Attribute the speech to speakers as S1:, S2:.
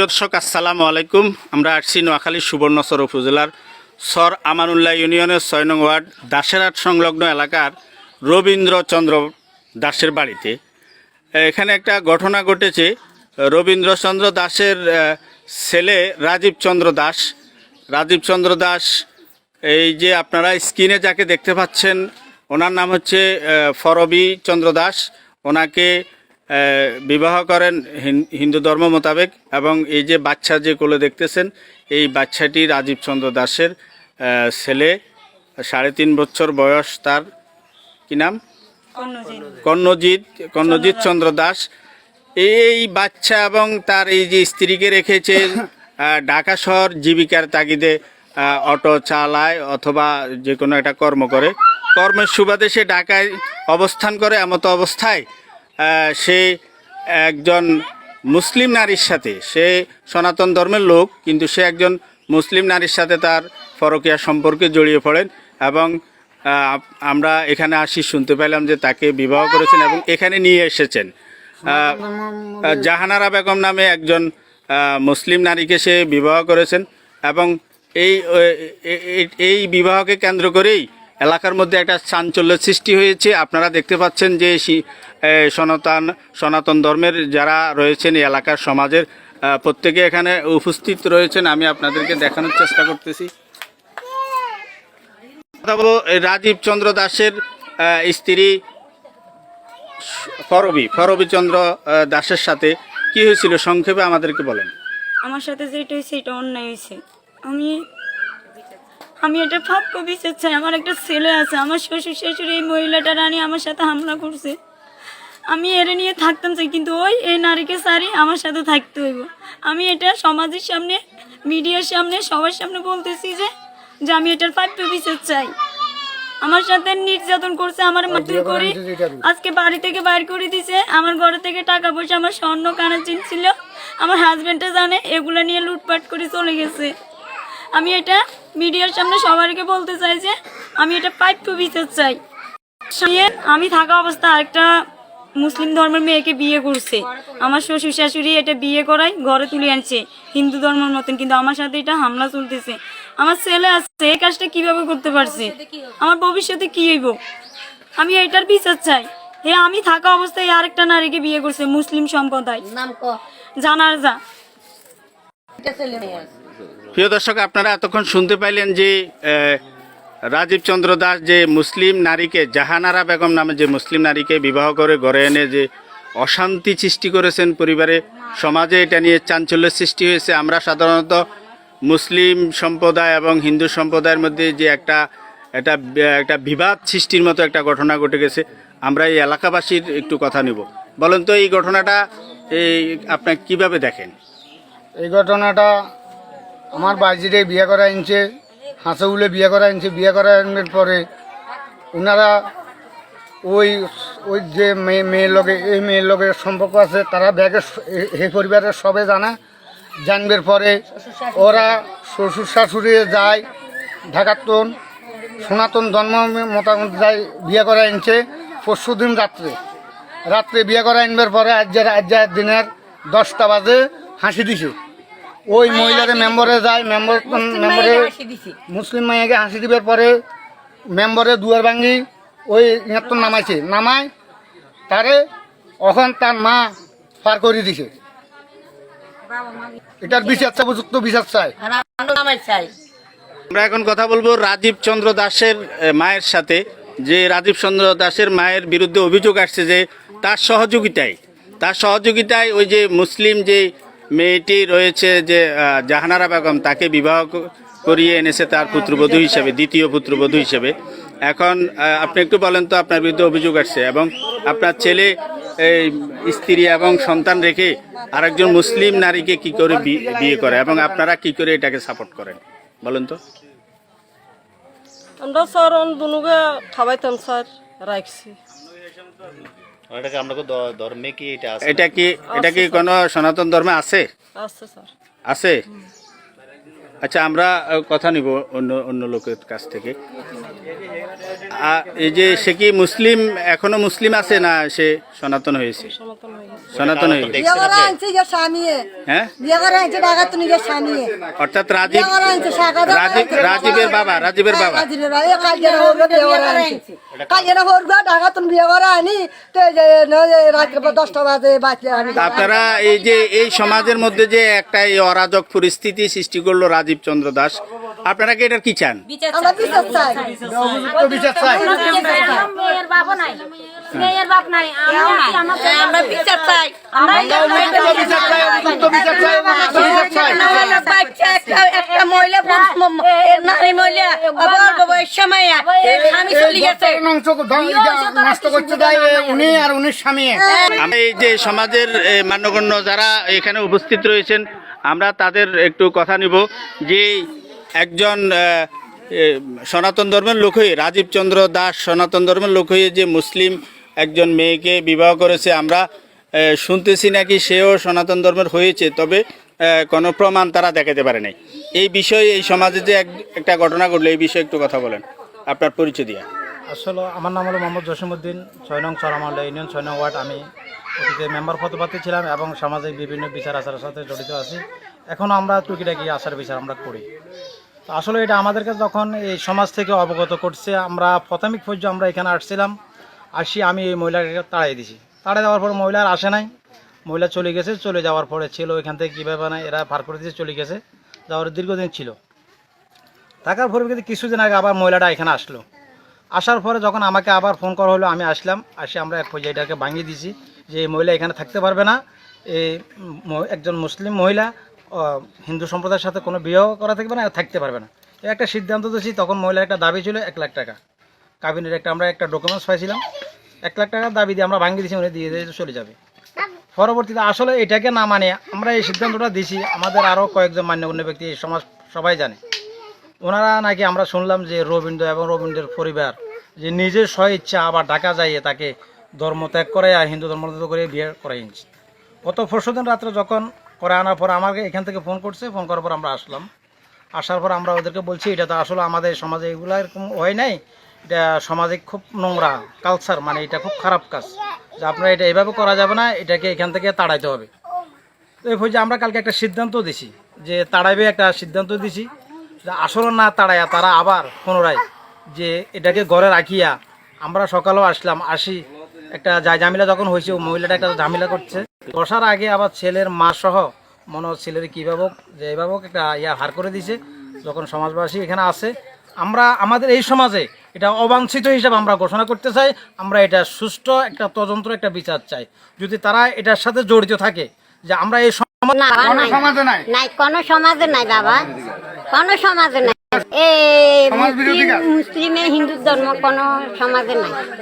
S1: দর্শক, আসসালামু আলাইকুম। আমরা আসছি নোয়াখালী সুবর্ণচর উপজেলার সর আমানুল্লাহ ইউনিয়নের ছয় নং ওয়ার্ড দাসেরহাট সংলগ্ন এলাকার রবীন্দ্রচন্দ্র দাসের বাড়িতে। এখানে একটা ঘটনা ঘটেছে। রবীন্দ্রচন্দ্র দাসের ছেলে রাজীব চন্দ্র দাস। রাজীব চন্দ্র দাস, এই যে আপনারা স্ক্রিনে যাকে দেখতে পাচ্ছেন, ওনার নাম হচ্ছে ফরবি চন্দ্র দাস। ওনাকে বিবাহ করেন হিন্দু ধর্ম মোতাবেক এবং এই যে বাচ্চা যে কোলে দেখতেছেন এই বাচ্চাটি রাজীব চন্দ্র দাসের ছেলে সাড়ে তিন বছর বয়স তার কি নাম? কর্ণজিৎ। কর্ণজিৎ চন্দ্র দাস। এই বাচ্চা এবং তার এই যে স্ত্রীকে রেখেছে ঢাকা শহর জীবিকার তাগিদে অটো চালায় অথবা যে কোনো একটা কর্ম করে। কর্মের সুবাদে সে ঢাকায় অবস্থান করে এমতো অবস্থায়। সে একজন মুসলিম নারীর সাথে, সে সনাতন ধর্মের লোক, কিন্তু সে একজন মুসলিম নারীর সাথে তার ফরকিয়া সম্পর্কে জড়িয়ে পড়েন এবং আমরা এখানে আসি, শুনতে পেলাম যে তাকে বিবাহ করেছেন এবং এখানে নিয়ে এসেছেন। জাহানারা বেগম নামে একজন মুসলিম নারীকে সে বিবাহ করেছেন এবং এই এই বিবাহকে কেন্দ্র করেই এলাকার মধ্যে একটা চাঞ্চল্যের সৃষ্টি হয়েছে। আপনারা দেখতে পাচ্ছেন যে সনাতন সনাতন ধর্মের যারা রয়েছেন এই এলাকার সমাজের প্রত্যেকে এখানে উপস্থিত রয়েছেন। আমি আপনাদেরকে দেখানোর চেষ্টা করতেছি। কথা বলব রাজীব চন্দ্র দাসের স্ত্রী ফরবি ফরবি চন্দ্র দাসের সাথে কি হয়েছিল? সংক্ষেপে আমাদেরকে বলেন।
S2: আমার সাথে যেটা হয়েছে, এটা অন্যায় হয়েছে। আমি আমি এটা ভাগ্য বিচার চাই আমার একটা ছেলে আছে আমার শ্বশুর শাশুড়ি এই মহিলাটা রানী আমার সাথে হামলা করছে। আমি এরে নিয়ে থাকতাম চাই কিন্তু ওই এই নারীকে সারি আমার সাথে থাকতে হইব। আমি এটা সমাজের সামনে মিডিয়ার সামনে সবার সামনে বলতেছি যে যে আমি এটার প্রাপ্য বিচার চাই। আমার সাথে নির্যাতন করছে আমার মারধর করি আজকে বাড়ি থেকে বাইর করে দিছে আমার ঘরে থেকে টাকা পয়সা আমার স্বর্ণ কানা ছিল আমার হাজব্যান্ডটা জানে এগুলো নিয়ে লুটপাট করে চলে গেছে। আমি এটা মিডিয়ার সামনে সবাইকে বলতে চাই যে আমি এটা প্রাপ্য বিচার চাই। আমি থাকা অবস্থা একটা মুসলিম ধর্মের মেয়েকে বিয়ে করছে। আমার শ্বশুর শাশুড়ি এটা বিয়ে করাই ঘরে তুলে আনছে হিন্দু ধর্মের মতন কিন্তু আমার সাথে এটা হামলা চলতেছে। আমার ছেলে আছে এই কাজটা কীভাবে করতে পারছে? আমার ভবিষ্যতে কি হইব? আমি এটার বিচার চাই। হে আমি থাকা অবস্থায় আরেকটা নারীকে বিয়ে করছে মুসলিম সম্প্রদায়। জানার যা।
S1: প্রিয় দর্শক, আপনারা এতক্ষণ শুনতে পাইলেন যে রাজীব চন্দ্র দাস যে মুসলিম নারীকে, জাহানারা বেগম নামে যে মুসলিম নারীকে বিবাহ করে গড়ে এনে যে অশান্তি সৃষ্টি করেছেন পরিবারে, সমাজে এটা নিয়ে চাঞ্চল্যের সৃষ্টি হয়েছে। আমরা সাধারণত মুসলিম সম্প্রদায় এবং হিন্দু সম্প্রদায়ের মধ্যে যে একটা একটা একটা বিবাদ সৃষ্টির মতো একটা ঘটনা ঘটে গেছে। আমরা এই এলাকাবাসীর একটু কথা নেব। বলেন তো, এই ঘটনাটা, এই আপনার কীভাবে দেখেন?
S3: এই ঘটনাটা আমার বাজিরে বিয়ে করা আনছে হাঁসগুলো বিয়ে করা আনছে বিয়ে করা আনবার পরে ওনারা ওই ওই যে মেয়ে, মেয়ের লোকে এই মেয়ের লোকের সম্পর্ক আছে, তারা ব্যাগে এই পরিবারের সবে জানা। জানবার পরে ওরা শ্বশুর শাশুড়ি যায়, ঢাকাতন, সনাতন ধর্ম মোটামুটি যায় বিয়ে করা আনছে পরশু দিন রাত্রে। রাত্রে বিয়ে করা আনবার পরে আজ আজ দিনের দশটা বাজে হাসি দিছে। ওই মহিলারে মেম্বারে যায় মেম্বার মেম্বারে মুসলিম মাইয়াকে হাসি দিবার পরে মেম্বারে দুয়ার ভাঙ্গি ওই ইহার তো নামাইছে। নামায় তারে এখন তার মা পার করে দিছে। এটার বিচার চাই উপযুক্ত বিচার চাই।
S4: আমরা নামাই চাই।
S1: আমরা এখন কথা বলব রাজীব চন্দ্র দাসের মায়ের সাথে যে রাজীব চন্দ্র দাসের মায়ের বিরুদ্ধে অভিযোগ আসছে যে তার সহযোগিতায় তার সহযোগিতায় ওই যে মুসলিম যে মেয়েটি রয়েছে যে জাহানারা বেগম, তাকে বিবাহ করিয়ে এনেছে তার পুত্রবধূ হিসেবে, দ্বিতীয় পুত্রবধূ হিসেবে। এখন আপনি একটু বলেন তো, আপনার বিরুদ্ধে অভিযোগ আসছে এবং আপনার ছেলে, এই স্ত্রী এবং সন্তান রেখে আরেকজন মুসলিম নারীকে কি করে বিয়ে করে এবং আপনারা কি করে এটাকে সাপোর্ট করেন? বলেন তো।
S5: আমরা স্যার দুনুকে খাওয়াইতাম স্যার রাখছি
S6: এটাকে আমরা ধর্মে কি এটা আছে
S1: এটা কি এটা কি কোনো সনাতন ধর্মে আছে?
S5: আছে স্যার।
S1: আছে? আচ্ছা আমরা কথা নিব অন্য অন্য লোকের কাছ থেকে। এই যে সে কি মুসলিম এখনও মুসলিম আছে না সে সনাতন হয়েছে? সনাতন গেছে
S7: বিয়ে করা আনছে যে স্বামী
S1: হ্যাঁ?
S7: বিয়ে করা আনছে টাকা তো নিজের স্বামী
S1: অর্থাৎ রাজীব রাজীবের বাবা রাজীবের বাবা।
S7: রাজীবের বাবা। এ কাজের হবে বিয়ে করা আনছে। কাজের হবে টাকা তো বিয়ে করা আনি। তো এই যে ন- এই রাত্রে দশটা বাজে বাঁচলে আমি
S1: আপনারা এই যে এই সমাজের মধ্যে যে একটা এই অরাজক পরিস্থিতি সৃষ্টি করল রাজীব চন্দ্র দাস আপনারা কি এটার কি চান?
S7: আমরা বিশ্বাস চাই।
S3: বিচার চাই।
S2: মেয়ের বাপ নাই। মেয়ের বাপ নাই।
S4: আমরা বিচার চাই?
S3: বিচার চাই বিচার চাই বিচার চাই।
S4: একটা মহিলা পুরুষ ম- ম- এ নারী মহিলা অল্প বয়স সময় স্বামী চলে গেছে।
S3: নষ্ট করতে দেয় উনি আর উনির স্বামী।
S1: আমরা এই যে সমাজের মান্যগণ্য যারা এখানে উপস্থিত রয়েছেন আমরা তাদের একটু কথা নিব যে একজন সনাতন ধর্মের লোক হয়ে, রাজীব চন্দ্র দাস সনাতন ধর্মের লোক হয়ে যে মুসলিম একজন মেয়েকে বিবাহ করেছে, আমরা শুনতেছি নাকি সেও সনাতন ধর্মের হয়েছে, তবে কোনো প্রমাণ তারা দেখাতে পারে নাই। এই বিষয়ে, এই সমাজে যে এক- একটা ঘটনা ঘটলো, এই বিষয়ে একটু কথা বলেন, আপনার পরিচয় দিয়া।
S8: আসলে, আমার নাম হলো মোহাম্মদ জসিমুদ্দিন ছয় নং চরামাল্লা ইউনিয়ন, ছয় নং ওয়ার্ড। আমি অতীতে মেম্বার পদপ্রার্থী ছিলাম এবং সামাজিক বিভিন্ন বিচার আচারের সাথে জড়িত আছি। এখনও আমরা টুকিটাকি আচার বিচার আমরা করি। আসলে এটা আমাদেরকে যখন এই সমাজ থেকে অবগত করছে, আমরা প্রাথমিক পর্যায়ে আমরা এখানে আসছিলাম, আসি আমি এই মহিলাকে তাড়াই দিছি। তাড়াই দেওয়ার পর মহিলা আর আসে নাই। মহিলা চলে গেছে, চলে যাওয়ার পরে ছিল এখান থেকে কীভাবে না, এরা পার করে দিয়ে চলে গেছে। যাওয়ার দীর্ঘদিন ছিল। থাকার পরে কিন্তু কিছুদিন আগে আবার মহিলাটা এখানে আসলো। আসার পরে যখন আমাকে আবার ফোন করা হলো, আমি আসলাম, আসে আমরা এক পর্যায়ে এটাকে ভাঙিয়ে দিয়েছি যে এই মহিলা এখানে থাকতে পারবে না। এই একজন মুসলিম মহিলা হিন্দু সম্প্রদায়ের সাথে কোনো বিবাহ করা থাকবে না, থাকতে পারবে না। একটা সিদ্ধান্ত দিয়েছি, তখন মহিলার একটা দাবি ছিল এক লাখ টাকা। কাবিনের একটা, আমরা একটা ডকুমেন্টস পাইছিলাম, এক লাখ টাকার দাবি দিয়ে আমরা ভাঙিয়ে দিয়েছি, উনি দিয়ে দিয়ে চলে যাবে। পরবর্তীতে আসলে এটাকে না মানে আমরা এই সিদ্ধান্তটা দিছি আমাদের আরও কয়েকজন মান্যগণ্য ব্যক্তি, এই সমাজ সবাই জানে। ওনারা নাকি আমরা শুনলাম যে রবীন্দ্র এবং রবীন্দ্রের পরিবার, যে নিজের স্ব ইচ্ছা আবার ঢাকা যাইয়ে তাকে ধর্ম ত্যাগ করে আর হিন্দু ধর্ম ত্যাগ করে বিয়ে করে এনেছে গত পরশুদিন রাত্রে যখন করে আনার পর আমাকে এখান থেকে ফোন করছে ফোন করার পর আমরা আসলাম। আসার পর আমরা ওদেরকে বলছি, এটা তো আসলে আমাদের সমাজে এগুলো এরকম হয় নাই। এটা সমাজে খুব নোংরা কালচার মানে এটা খুব খারাপ কাজ। যে আপনারা এটা এইভাবে করা যাবে না, এটাকে এখান থেকে তাড়াইতে হবে। তো এই যে আমরা কালকে একটা সিদ্ধান্ত দিছি, যে তাড়াইবে একটা সিদ্ধান্ত দিছি, যে আসলে না তাড়াইয়া তারা আবার পুনরায় যে এটাকে ঘরে রাখিয়া আমরা সকালেও আসলাম, আসি একটা যা ঝামেলা যখন হয়েছে মহিলাটা একটা ঝামেলা করছে। বসার আগে আবার ছেলের মা সহ মনে হয় ছেলের কীভাবে যে এইভাবে একটা ইয়া হার করে দিছে যখন সমাজবাসী এখানে আছে। আমরা আমাদের এই সমাজে এটা অবাঞ্ছিত হিসাবে আমরা ঘোষণা করতে চাই আমরা এটা সুষ্ঠু একটা তদন্ত একটা বিচার চাই। যদি তারা এটার সাথে জড়িত থাকে যে আমরা এই সমাজ
S3: সমাজে নাই।
S9: কোন সমাজে নাই বাবা। কোন সমাজে নাই। এই। মুসলিমে হিন্দু ধর্ম কোন সমাজে নাই।